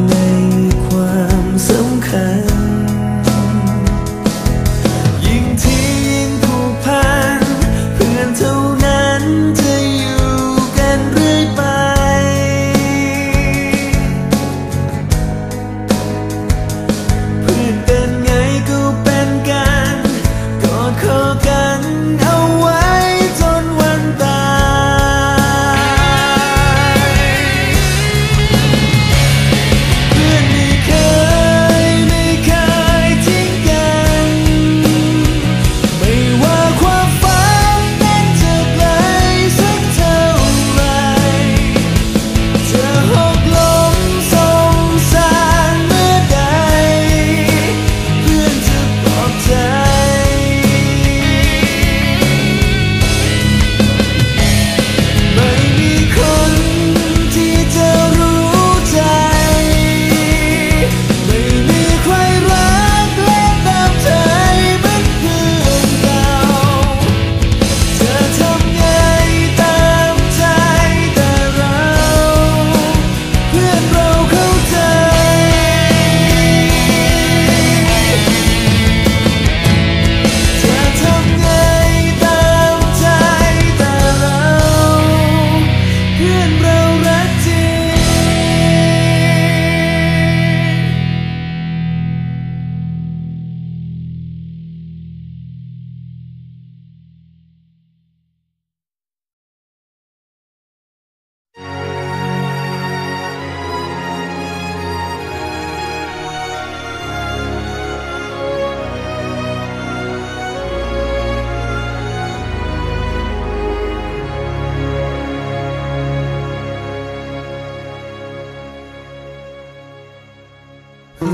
ควา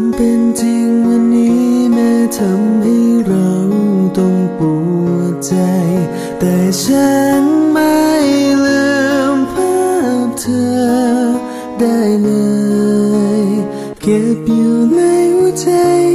มเป็นจริงวันนี้แม้ทำให้เราต้องปวดใจ แต่ฉันไม่ลืมภาพเธอได้เลย เก็บอยู่ใน